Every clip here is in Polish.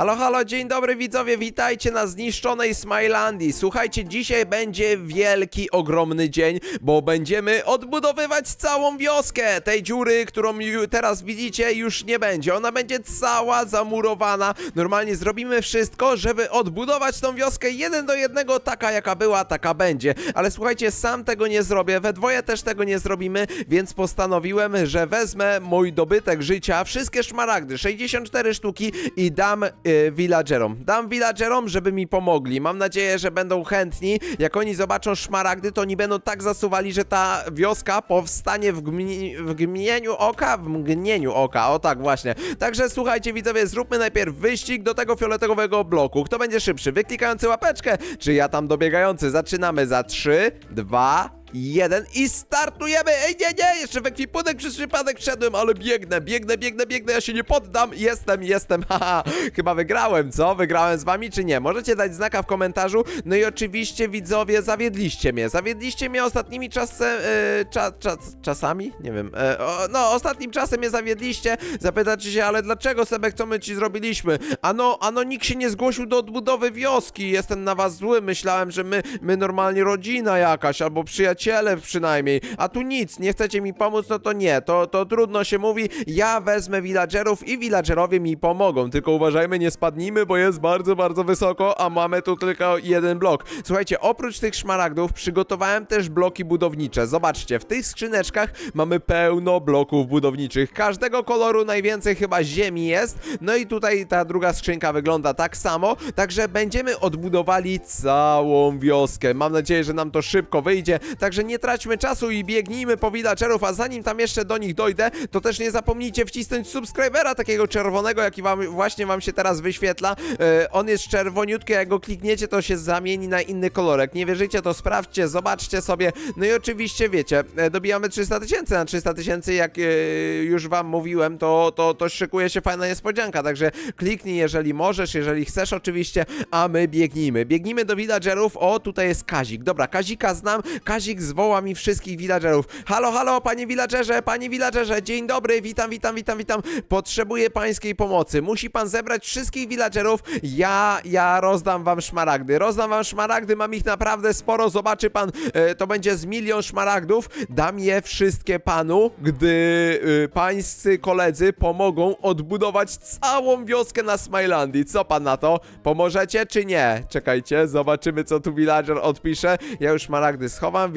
Halo, halo, dzień dobry widzowie, witajcie na zniszczonej Smilandii. Słuchajcie, dzisiaj będzie wielki, ogromny dzień, bo będziemy odbudowywać całą wioskę. Tej dziury, którą teraz widzicie, już nie będzie. Ona będzie cała zamurowana. Normalnie zrobimy wszystko, żeby odbudować tą wioskę jeden do jednego, taka jaka była, taka będzie. Ale słuchajcie, sam tego nie zrobię, we dwoje też tego nie zrobimy, więc postanowiłem, że wezmę mój dobytek życia, wszystkie szmaragdy, 64 sztuki i dam y, villagerom. Dam villagerom, żeby mi pomogli. Mam nadzieję, że będą chętni. Jak oni zobaczą szmaragdy, to oni będą tak zasuwali, że ta wioska powstanie w, gmi w gmieniu oka, w mgnieniu oka. O tak właśnie. Także słuchajcie widzowie, zróbmy najpierw wyścig do tego fioletowego bloku. Kto będzie szybszy? Wyklikający łapeczkę, czy ja tam dobiegający? Zaczynamy za 3, 2, Jeden i startujemy! Ej, nie, nie! Jeszcze w ekwipunek przez przypadek wszedłem, ale biegnę, biegnę, biegnę, biegnę, ja się nie poddam! Jestem, jestem, haha! Chyba wygrałem, co? Wygrałem z wami, czy nie? Możecie dać znaka w komentarzu. No i oczywiście, widzowie, zawiedliście mnie. Zawiedliście mnie ostatnimi czasem... Yy, cza, cza, czasami? Nie wiem. E, o, no, ostatnim czasem mnie zawiedliście. Zapytacie się, ale dlaczego, Sebek, co my ci zrobiliśmy? Ano, ano, nikt się nie zgłosił do odbudowy wioski. Jestem na was zły. Myślałem, że my, my normalnie rodzina jakaś, albo przyjaciele przynajmniej. A tu nic, nie chcecie mi pomóc, no to nie. To, to trudno się mówi. Ja wezmę villagerów i villagerowie mi pomogą. Tylko uważajmy, nie spadnijmy, bo jest bardzo, bardzo wysoko, a mamy tu tylko jeden blok. Słuchajcie, oprócz tych szmaragdów przygotowałem też bloki budownicze. Zobaczcie, w tych skrzyneczkach mamy pełno bloków budowniczych. Każdego koloru najwięcej chyba ziemi jest. No i tutaj ta druga skrzynka wygląda tak samo. Także będziemy odbudowali całą wioskę. Mam nadzieję, że nam to szybko wyjdzie. Także nie traćmy czasu i biegnijmy po villagerów, a zanim tam jeszcze do nich dojdę, to też nie zapomnijcie wcisnąć subskrybera takiego czerwonego, jaki wam właśnie wam się teraz wyświetla. E, on jest czerwoniutki, jak go klikniecie, to się zamieni na inny kolorek. Nie wierzycie, to sprawdźcie, zobaczcie sobie. No i oczywiście wiecie, e, dobijamy 300 tysięcy na 300 tysięcy, jak e, już wam mówiłem, to, to, to szykuje się fajna niespodzianka, także kliknij, jeżeli możesz, jeżeli chcesz oczywiście, a my biegnijmy. Biegnijmy do villagerów, o tutaj jest Kazik. Dobra, Kazika znam, Kazik zwoła mi wszystkich villagerów. Halo, halo, panie villagerze, panie villagerze, dzień dobry, witam, witam, witam, witam. Potrzebuję pańskiej pomocy. Musi pan zebrać wszystkich villagerów. Ja, ja rozdam wam szmaragdy. Rozdam wam szmaragdy, mam ich naprawdę sporo. Zobaczy pan, e, to będzie z milion szmaragdów. Dam je wszystkie panu, gdy e, pańscy koledzy pomogą odbudować całą wioskę na Smilandii. Co pan na to? Pomożecie czy nie? Czekajcie, zobaczymy co tu villager odpisze. Ja już szmaragdy schowam,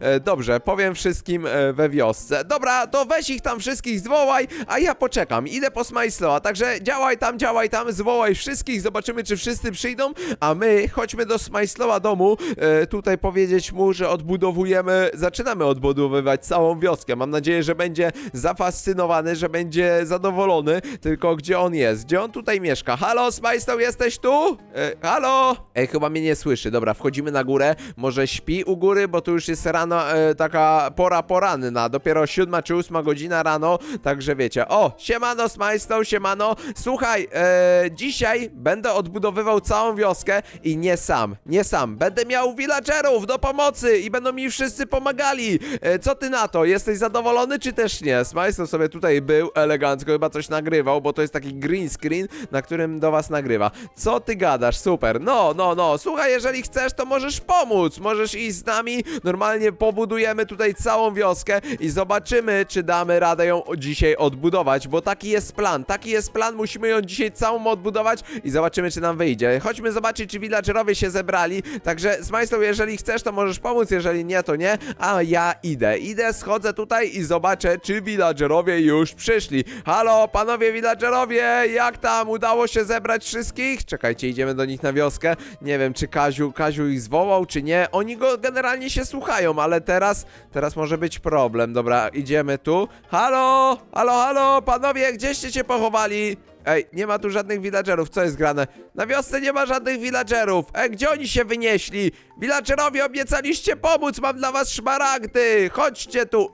E, dobrze, powiem wszystkim e, we wiosce. Dobra, to weź ich tam wszystkich, zwołaj, a ja poczekam. Idę po Smajsloa, także działaj tam, działaj tam, zwołaj wszystkich, zobaczymy czy wszyscy przyjdą, a my chodźmy do Smajsloa domu, e, tutaj powiedzieć mu, że odbudowujemy, zaczynamy odbudowywać całą wioskę. Mam nadzieję, że będzie zafascynowany, że będzie zadowolony, tylko gdzie on jest? Gdzie on tutaj mieszka? Halo, Smajslow, jesteś tu? E, halo? Ej, chyba mnie nie słyszy. Dobra, wchodzimy na górę, może śpi u góry, bo tu już jest rano, e, taka pora poranna, dopiero siódma czy ósma godzina rano, także wiecie. O, siemano Smajslow, siemano. Słuchaj, e, dzisiaj będę odbudowywał całą wioskę i nie sam, nie sam. Będę miał villagerów do pomocy i będą mi wszyscy pomagali. E, co ty na to? Jesteś zadowolony czy też nie? Smajslow sobie tutaj był elegancko, chyba coś nagrywał, bo to jest taki green screen, na którym do was nagrywa. Co ty gadasz? Super. No, no, no. Słuchaj, jeżeli chcesz, to możesz pomóc. Możesz iść z nami. Normalnie pobudujemy tutaj całą wioskę i zobaczymy, czy damy radę ją dzisiaj odbudować, bo taki jest plan. Taki jest plan. Musimy ją dzisiaj całą odbudować i zobaczymy, czy nam wyjdzie. Chodźmy zobaczyć, czy villagerowie się zebrali. Także z Majstą, jeżeli chcesz, to możesz pomóc. Jeżeli nie, to nie. A ja idę. Idę, schodzę tutaj i zobaczę, czy villagerowie już przyszli. Halo, panowie villagerowie, jak tam? Udało się zebrać wszystkich? Czekajcie, idziemy do nich na wioskę. Nie wiem, czy Kaziu, Kaziu ich zwołał, czy nie. Oni go generalnie się słuchają, ale teraz, teraz może być problem. Dobra, idziemy tu. Halo, halo, halo, panowie, gdzieście się pochowali? Ej, nie ma tu żadnych villagerów, co jest grane? Na wiosce nie ma żadnych villagerów. Ej, gdzie oni się wynieśli? Villagerowie obiecaliście pomóc, mam dla was szmaragdy. Chodźcie tu.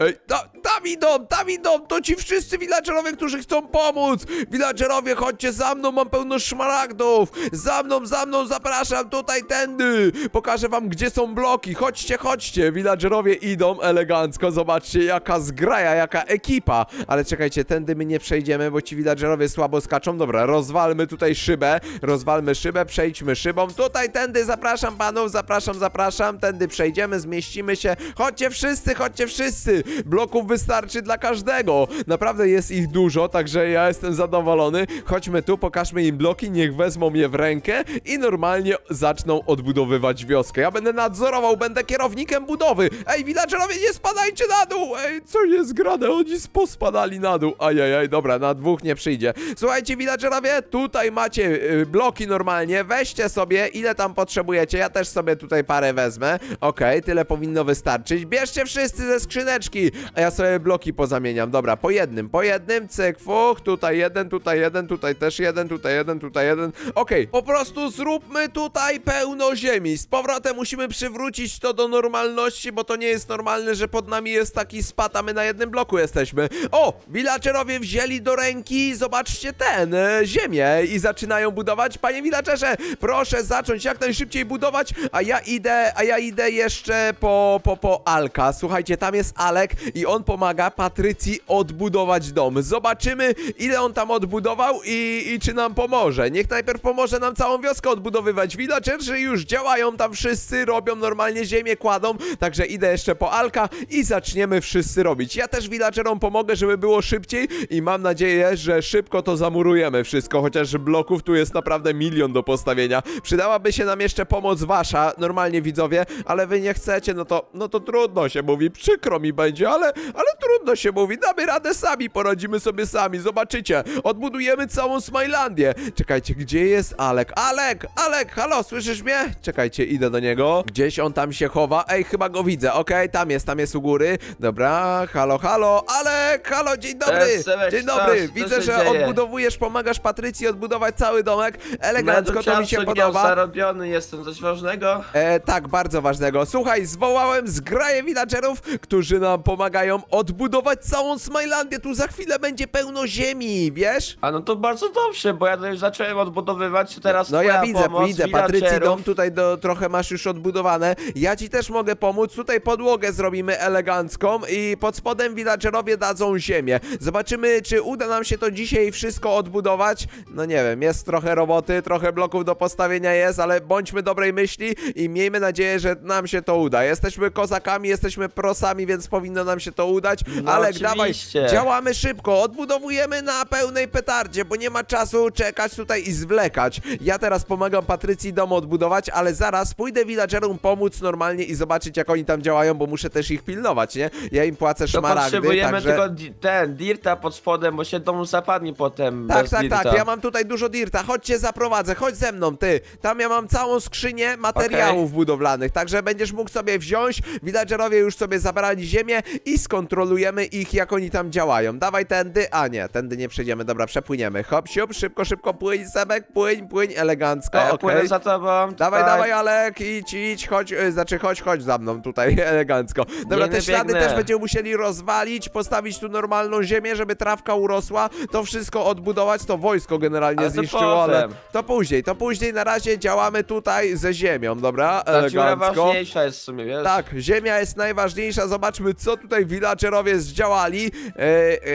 Ej, ta, tam idą, tam idą, to ci wszyscy villagerowie, którzy chcą pomóc. Villagerowie, chodźcie za mną, mam pełno szmaragdów. Za mną, za mną, zapraszam tutaj, tędy. Pokażę wam, gdzie są bloki. Chodźcie, chodźcie. Villagerowie idą elegancko, zobaczcie, jaka zgraja, jaka ekipa. Ale czekajcie, tędy my nie przejdziemy, bo ci villagerowie słabo skaczą. Dobra, rozwalmy tutaj szybę, rozwalmy szybę, przejdźmy szybą. Tutaj, tędy, zapraszam panów, zapraszam, zapraszam. Tędy przejdziemy, zmieścimy się. Chodźcie wszyscy, chodźcie wszyscy. Bloków wystarczy dla każdego. Naprawdę jest ich dużo, także ja jestem zadowolony. Chodźmy tu, pokażmy im bloki, niech wezmą je w rękę i normalnie zaczną odbudowywać wioskę. Ja będę nadzorował, będę kierownikiem budowy. Ej, villagerowie, nie spadajcie na dół! Ej, co jest grane? Oni pospadali na dół. Ajajaj, dobra, na dwóch nie przyjdzie. Słuchajcie, villagerowie, tutaj macie y, bloki normalnie. Weźcie sobie, ile tam potrzebujecie. Ja też sobie tutaj parę wezmę. Okej, tyle powinno wystarczyć. Bierzcie wszyscy ze skrzyneczki, a ja sobie bloki pozamieniam. Dobra, po jednym, po jednym, cyk, fuch, tutaj jeden, tutaj jeden, tutaj też jeden, tutaj jeden, tutaj jeden. Okej, po prostu zróbmy tutaj pełno ziemi. Z powrotem musimy przywrócić to do normalności, bo to nie jest normalne, że pod nami jest taki spad, a my na jednym bloku jesteśmy. O, villagerowie wzięli do ręki, zobaczcie ten, e, ziemię i zaczynają budować. Panie villagerze, proszę zacząć jak najszybciej budować, a ja idę, a ja idę jeszcze po, po, po Alka. Słuchajcie, tam jest Alek i on pomaga Patrycji odbudować dom. Zobaczymy, ile on tam odbudował i, i czy nam pomoże. Niech najpierw pomoże nam całą wioskę odbudowywać. Villagerzy już działają tam wszyscy, robią normalnie ziemię, kładą, także idę jeszcze po Alka i zaczniemy wszyscy robić. Ja też villagerom pomogę, żeby było szybciej i mam nadzieję, że szybko to zamurujemy wszystko, chociaż bloków tu jest naprawdę milion do postawienia. Przydałaby się nam jeszcze pomoc wasza, normalnie widzowie, ale wy nie chcecie, no to, no to trudno się mówi, przykro mi będzie, ale, ale trudno się mówi, damy radę sami, poradzimy sobie sami, zobaczycie, odbudujemy całą Smilandię. Czekajcie, gdzie jest Alek? Alek, Alek, halo, słyszysz mnie? Czekajcie, idę do niego, gdzieś on tam się chowa, ej, chyba go widzę, okej, tam jest, tam jest u góry, dobra, halo, halo, Alek, halo, dzień dobry, Cześć, Sebek, dzień dobry, co widzę, się że dzieje? odbudowujesz, pomagasz Patrycji odbudować cały domek, elegancko, to mi się podoba. zarobiony jestem, coś ważnego? E, tak, bardzo ważnego. Słuchaj, zwołałem zgraję villagerów, którzy nam pomagają odbudować całą Smilandię. Tu za chwilę będzie pełno ziemi, wiesz? A no to bardzo dobrze, bo ja to już zacząłem odbudowywać, teraz No ja twoja widzę, pomoc, widzę, Patrycji villagerów. dom tutaj do, trochę masz już odbudowane. Ja ci też mogę pomóc, tutaj podłogę zrobimy elegancką i pod spodem villagerowie dadzą ziemię. Zobaczymy, czy uda nam się to dzisiaj wszystko odbudować. No nie wiem, jest trochę roboty, trochę bloków do postawienia jest, ale bądźmy dobrej myśli i miejmy nadzieję, że nam się to uda. Jesteśmy kozakami, jesteśmy prosami, więc powinno nam się to udać. No Alek, dawaj, działamy szybko, odbudowujemy na pełnej petardzie, bo nie ma czasu czekać tutaj i zwlekać. Ja teraz pomagam Patrycji dom odbudować, ale zaraz pójdę villagerom pomóc normalnie i zobaczyć jak oni tam działają, bo muszę też ich pilnować, nie? Ja im płacę To szmaragdy, potrzebujemy także... tylko di- ten, dirta pod spodem, bo się dom zapadnie potem Tak, bez tak, dirta. tak, ja mam tutaj dużo dirta, chodźcie zaprowadzę, chodź ze mną, ty. Tam ja mam całą skrzynię materiałów budowlanych, także będziesz mógł sobie wziąć, villagerowie już sobie zabrali ziemię i skontrolujemy ich, jak oni tam działają. Dawaj tędy, a nie, tędy nie przejdziemy, dobra, przepłyniemy. Hop, siup, szybko, szybko, płyń, Sebek, płyń, płyń, elegancko, ja okej. płynę za tobą. Dawaj, dawaj, Alek, idź, idź, chodź, y, znaczy chodź, chodź za mną tutaj, elegancko. Dobra, Biegnę, te ślady biegnę. też będziemy musieli rozwalić, postawić tu normalną ziemię, żeby trawka urosła, to wszystko odbudować, to wojsko generalnie Ale to zniszczyło, ale potem. to później, to później, na razie działamy tutaj ze ziemią, dobra, Ta dziura elegancko. ważniejsza jest w sumie, wiesz? Tak, ziemia jest najważniejsza, zobaczmy co tutaj villagerowie zdziałali. E,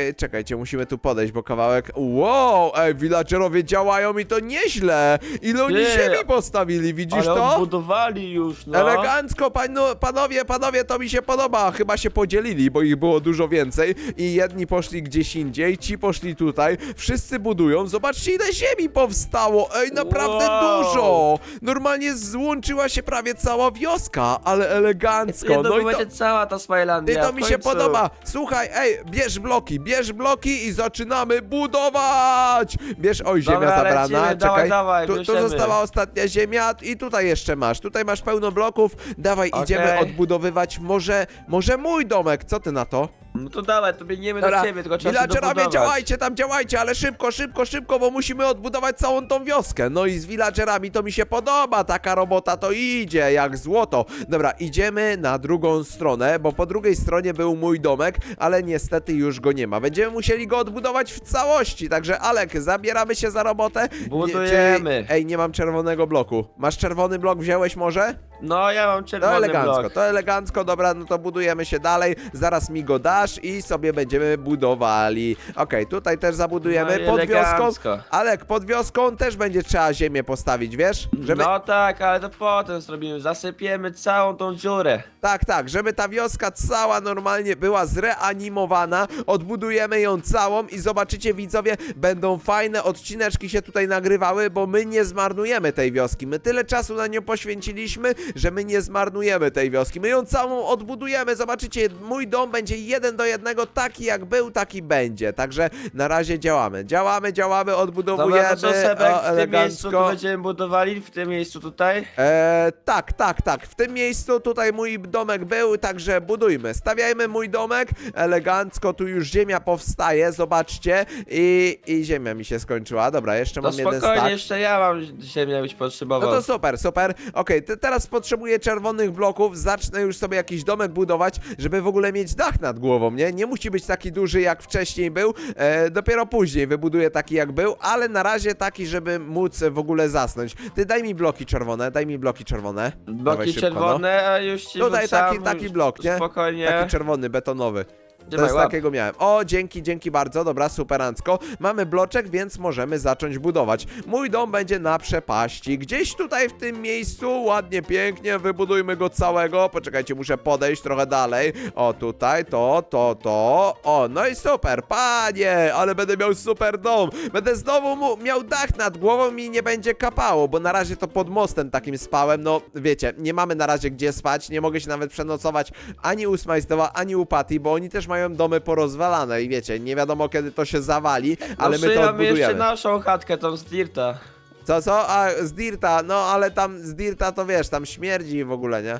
e, czekajcie, musimy tu podejść, bo kawałek... Wow, ej, villagerowie działają i to nieźle! Ile oni Ty, ziemi postawili, widzisz Ale to? odbudowali już, no. Elegancko, panu, panowie, panowie, to mi się podoba. Chyba się podzielili, bo ich było dużo więcej. I jedni poszli gdzieś indziej, ci poszli tutaj. Wszyscy budują. Zobaczcie, ile ziemi powstało. Ej, naprawdę Wow. dużo. Normalnie złączyła się prawie cała wioska, ale elegancko. No i to, będzie cała ta Smilandia. To w mi się końcu. podoba. Słuchaj, ej, bierz bloki, bierz bloki i zaczynamy budować. Bierz, oj, ziemia Dobra, zabrana. lecimy, Czekaj, dawaj, dawaj, tu, tu bierzemy. została ostatnia ziemia i tutaj jeszcze masz. Tutaj masz pełno bloków. Dawaj, Okej. idziemy odbudowywać może, może mój domek. Co ty na to? No to dawaj, to biegniemy do ciebie, tylko trzeba się villagerowie dobudować. działajcie tam, działajcie, ale szybko, szybko, szybko, bo musimy odbudować całą tą wioskę. No i z villagerami to mi się podoba, taka robota to idzie, jak złoto. Dobra, idziemy na drugą stronę, bo po drugiej stronie był mój domek, ale niestety już go nie ma. Będziemy musieli go odbudować w całości, także Alek, zabieramy się za robotę. Budujemy. Ej, nie mam czerwonego bloku. Masz czerwony blok, wziąłeś może? No, ja mam To czerwony elegancko, blok. to elegancko, dobra, no to budujemy się dalej, zaraz mi go i sobie będziemy budowali. Okej, tutaj też zabudujemy No i pod wioską. elegancko. Alek, pod wioską też będzie trzeba ziemię postawić, wiesz? Żeby... No tak, ale to potem zrobimy. Zasypiemy całą tą dziurę. Tak, tak, żeby ta wioska cała normalnie była zreanimowana, odbudujemy ją całą i zobaczycie widzowie, będą fajne odcineczki się tutaj nagrywały, bo my nie zmarnujemy tej wioski. My tyle czasu na nią poświęciliśmy, że my nie zmarnujemy tej wioski. My ją całą odbudujemy, zobaczycie, mój dom będzie jeden do jednego, taki jak był, taki będzie. Także na razie działamy. Działamy, działamy, odbudowujemy. Dobra, to co Sebek, o, w tym miejscu tu elegancko. będziemy budowali, w tym miejscu tutaj? E, tak, tak, tak. W tym miejscu tutaj mój domek był, także budujmy. Stawiajmy mój domek, elegancko, tu już ziemia powstaje, zobaczcie. I, i ziemia mi się skończyła. Dobra, jeszcze To mam jeden spokojnie, stack. jeszcze ja mam ziemię być No potrzebował. to super, super. Okej, te- teraz potrzebuję czerwonych bloków. Zacznę już sobie jakiś domek budować, żeby w ogóle mieć dach nad głową, nie? Nie musi być taki duży jak wcześniej był. E, dopiero później wybuduję taki jak był, ale na razie taki, żeby móc w ogóle zasnąć. Ty daj mi bloki czerwone, daj mi bloki czerwone. Dawaj Bloki szybko, no. czerwone, a już ci Tutaj rzucam, taki- taki blok, nie? Spokojnie. Taki czerwony, betonowy. Trzymaj, łap. takiego miałem. O, dzięki, dzięki bardzo, dobra, superancko. Mamy bloczek, więc możemy zacząć budować. Mój dom będzie na przepaści. Gdzieś tutaj w tym miejscu, ładnie, pięknie, wybudujmy go całego. Poczekajcie, muszę podejść trochę dalej. O, tutaj, to, to, to. O, no i super, panie, ale będę miał super dom. Będę znowu miał dach nad głową i nie będzie kapało, bo na razie to pod mostem takim spałem. No, wiecie, nie mamy na razie gdzie spać, nie mogę się nawet przenocować ani u Smajstowa, ani u Patty, bo oni też mają domy porozwalane i wiecie, nie wiadomo kiedy to się zawali, ale my to No, odbudujemy. jeszcze naszą chatkę, tą z Dirta. Co, co? A, z Dirta, no ale tam z Dirta to wiesz, tam śmierdzi w ogóle, nie?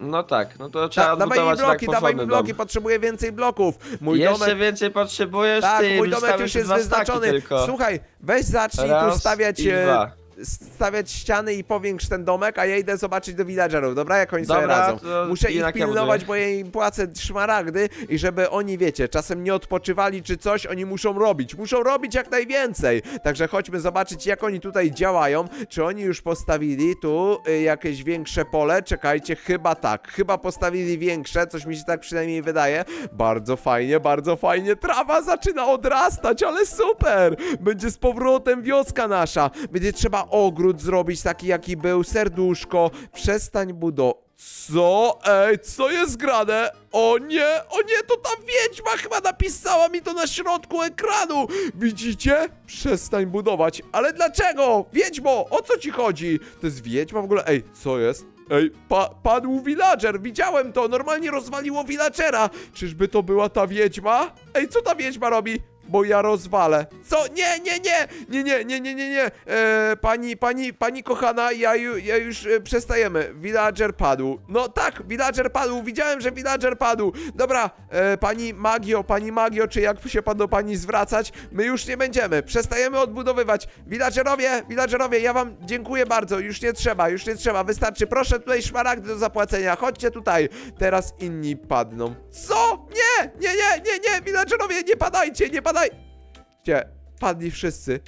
No tak, no to trzeba Da, dawaj mi bloki, tak dawaj mi porządny bloki, dom. potrzebuję więcej bloków. Mój Jeszcze domek... więcej potrzebujesz, Tak, ty, mój domek już jest wyznaczony. tylko. Słuchaj, weź zacznij Raz tu stawiać, i e, dwa. Stawiać ściany i powiększ ten domek, a ja idę zobaczyć do villagerów, dobra? Jak oni sobie Dobra, radzą. to Muszę ich jednak ja pilnować, buduję. bo ja im płacę szmaragdy i żeby oni, wiecie, czasem nie odpoczywali czy coś, oni muszą robić. Muszą robić jak najwięcej. Także chodźmy zobaczyć, jak oni tutaj działają. Czy oni już postawili tu y, jakieś większe pole? Czekajcie, chyba tak. Chyba postawili większe, coś mi się tak przynajmniej wydaje. Bardzo fajnie, bardzo fajnie. Trawa zaczyna odrastać, ale super! Będzie z powrotem wioska nasza. Będzie trzeba ogród zrobić taki, jaki był, serduszko. Przestań budować. Co? Ej, co jest grane? O nie, o nie, to ta wiedźma chyba napisała mi to na środku ekranu. Widzicie? Przestań budować. Ale dlaczego? Wiedźmo, o co ci chodzi? To jest wiedźma w ogóle? Ej, co jest? Ej, pa padł villager, widziałem to, normalnie rozwaliło villagera. Czyżby to była ta wiedźma? Ej, co ta wiedźma robi? Bo ja rozwalę. Co? Nie, nie, nie! Nie, nie, nie, nie, nie, nie. E, pani, pani, pani kochana, ja, ju, ja już e, przestajemy. Villager padł. No tak, villager padł. Widziałem, że villager padł. Dobra, e, pani Magio, pani Magio, czy jak się pan do pani zwracać? My już nie będziemy. Przestajemy odbudowywać. Villagerowie, villagerowie, ja wam dziękuję bardzo. Już nie trzeba, już nie trzeba. Wystarczy. Proszę tutaj szmaragdy do zapłacenia. Chodźcie tutaj. Teraz inni padną. Co? Nie, nie, nie, nie, nie, villagerowie, nie padajcie, nie padajcie. Gdzie? Padli wszyscy.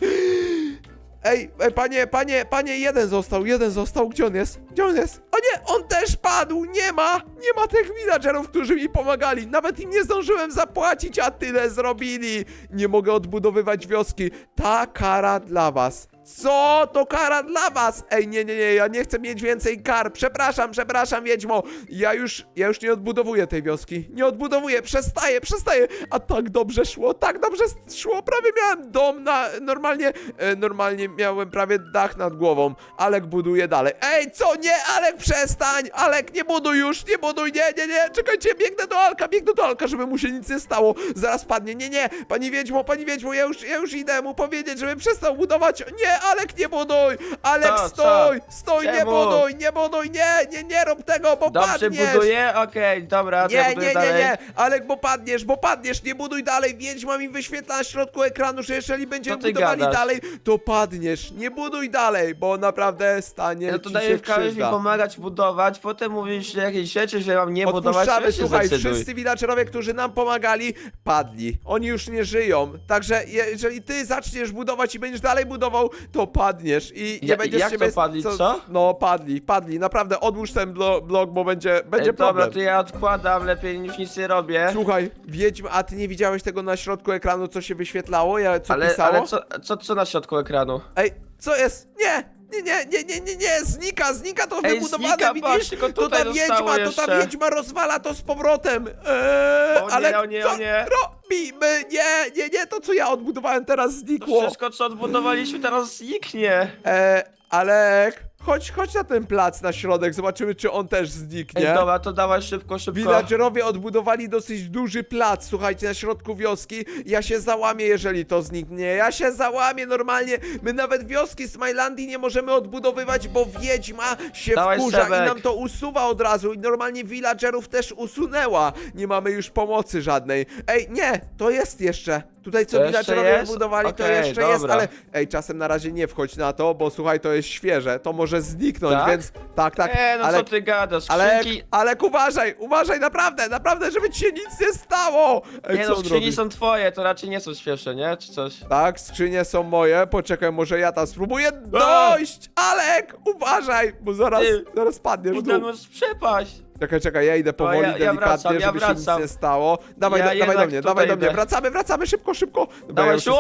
Ej, ej, panie, panie, panie, jeden został, jeden został. Gdzie on jest? Gdzie on jest? O nie, on też padł! Nie ma! Nie ma tych villagerów, którzy mi pomagali. Nawet im nie zdążyłem zapłacić, a tyle zrobili. Nie mogę odbudowywać wioski. Ta kara dla was. Co? To kara dla was! Ej, nie, nie, nie, ja nie chcę mieć więcej kar. Przepraszam, przepraszam, Wiedźmo. Ja już, ja już nie odbudowuję tej wioski. Nie odbudowuję, przestaję, przestaję. A tak dobrze szło, tak dobrze szło. Prawie miałem dom na, normalnie, e, normalnie miałem prawie dach nad głową. Alek buduje dalej. Ej, co? Nie, Alek, przestań! Alek, nie buduj już, nie buduj, nie, nie, nie. Czekajcie, biegnę do Alka, biegnę do Alka, żeby mu się nic nie stało. Zaraz padnie. Nie, nie, pani Wiedźmo, pani Wiedźmo, ja już, ja już idę mu powiedzieć, żeby przestał budować. Nie, nie, Alek, nie buduj! Alek, Co, stój! Stój, nie Czemu? buduj, nie buduj, nie, nie, nie rób tego, bo Dobrze padniesz! buduję? Okej, dobra, to ja Nie, buduję nie, nie, dalej. nie, Alek, bo padniesz, bo padniesz, nie buduj dalej, wiedźma mi wyświetla na środku ekranu, że jeżeli będziemy ty budowali gadasz? dalej, to padniesz, nie buduj dalej, bo naprawdę stanie No to ci daję się w mi krzywda. pomagać budować, potem mówisz jakieś rzeczy, że mam nie budować, Odpuszczamy, to się słuchaj, zdecyduj. wszyscy villagerowie, którzy nam pomagali, padli. Oni już nie żyją. Także je- jeżeli ty zaczniesz budować i będziesz dalej budował, to padniesz i nie Ja- będziesz jak siebie... to padli, co? No, padli, padli. Naprawdę, odłóż ten blo blok, bo będzie, będzie Ej, dobra, problem. to ja odkładam, lepiej niż nic nie robię. Słuchaj, wiedźm, a ty nie widziałeś tego na środku ekranu, co się wyświetlało? Ja, co Ale, pisało? ale co, co, co na środku ekranu? Ej, co jest? Nie! Nie, nie, nie, nie, nie, nie, znika, znika to Ej, wybudowane, znika, widzisz? patrz, tylko to tutaj zostało wiedźma, to ta jeszcze. wiedźma rozwala to z powrotem. Eee, O nie, ale o nie, co o nie. robimy? Nie, nie, nie, to co ja odbudowałem teraz To znikło. wszystko, co odbudowaliśmy, teraz zniknie. Eee, Alek, chodź, chodź na ten plac na środek, zobaczymy, czy on też zniknie. Ej, dobra, to dawaj szybko, szybko. Villagerowie odbudowali dosyć duży plac, słuchajcie, na środku wioski. Ja się załamię, jeżeli to zniknie. Ja się załamię normalnie. My nawet wioski Smilandii nie możemy odbudowywać, bo wiedźma się Dawaj, wkurza Sebek. i nam to usuwa od razu. I normalnie villagerów też usunęła. Nie mamy już pomocy żadnej. Ej, nie, to jest jeszcze. Tutaj co To jeszcze villagerowie jest? odbudowali, to Okej, jeszcze jest, dobra. ale ej, czasem na razie nie wchodź na to, bo słuchaj, to jest świeże. To może zniknąć, Tak? więc tak, tak. E, no ale co ty gadasz, ale, skrzynki... ale uważaj, uważaj, naprawdę, naprawdę, żeby ci się nic nie stało! Ej, Nie co no, on skrzyni robi? są twoje, to raczej nie są świeże, nie? Czy coś? Tak, skrzynie są moje, poczekaj, może ja tam spróbuję dojść! Alek, uważaj, bo zaraz, Ty, zaraz padniesz w dół. przepaść. Czekaj, czekaj, ja idę powoli, ja- ja delikatnie, wracam, ja żeby się nic wracam. nie stało. Dawaj, Ja do, dawaj do jednak mnie, tutaj dawaj do mnie, idę. wracamy, wracamy, szybko, szybko! Dobra, Dawaj, jestem.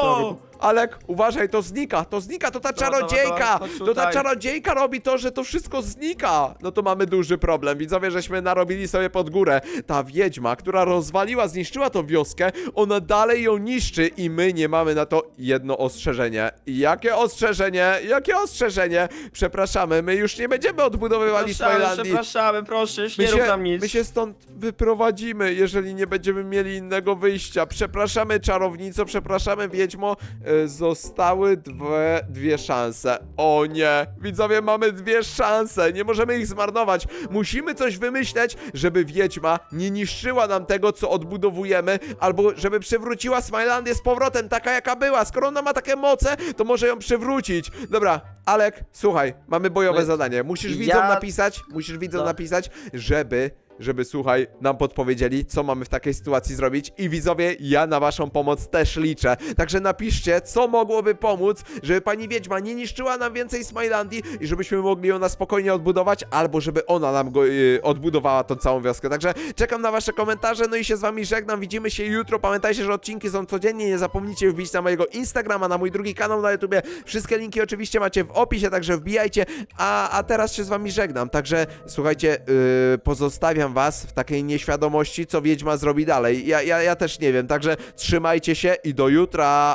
Alek, uważaj, to znika, to znika, to ta Dobra, czarodziejka! chodź To ta tutaj. czarodziejka robi to, że to wszystko znika! No to mamy duży problem, widzowie, żeśmy narobili sobie pod górę. Ta wiedźma, która rozwaliła, zniszczyła tą wioskę, ona dalej ją niszczy i my nie mamy na to jedno ostrzeżenie. Jakie ostrzeżenie? Jakie ostrzeżenie? Przepraszamy, my już nie będziemy odbudowywali Przepraszamy, Smilandii. przepraszamy, proszę, już My nie rób się, nam nic. my się stąd wyprowadzimy, jeżeli nie będziemy mieli innego wyjścia. Przepraszamy czarownico, przepraszamy wiedźmo. E, Zostały dwie, dwie szanse. O nie, widzowie, mamy dwie szanse. Nie możemy ich zmarnować. Musimy coś wymyśleć, żeby wiedźma nie niszczyła nam tego, co odbudowujemy, albo żeby przywróciła Smilandię z powrotem, taka jaka była. Skoro ona ma takie moce, to może ją przywrócić. Dobra, Alek, słuchaj, mamy bojowe No, zadanie. Musisz ja- widzom napisać, musisz widzom No. napisać, żeby, żeby słuchaj, nam podpowiedzieli, co mamy w takiej sytuacji zrobić. I widzowie, ja na waszą pomoc też liczę. Także napiszcie, co mogłoby pomóc, żeby pani Wiedźma nie niszczyła nam więcej Smilandii i żebyśmy mogli ją na spokojnie odbudować, albo żeby ona nam go yy, odbudowała tą całą wioskę. Także czekam na wasze komentarze, no i się z wami żegnam. Widzimy się jutro. Pamiętajcie, że odcinki są codziennie. Nie zapomnijcie wbić na mojego Instagrama, na mój drugi kanał na YouTubie. Wszystkie linki oczywiście macie w opisie, także wbijajcie. A, a teraz się z wami żegnam. Także słuchajcie, yy, pozostawiam was w takiej nieświadomości, co Wiedźma zrobi dalej. Ja, ja, ja też nie wiem, także trzymajcie się i do jutra.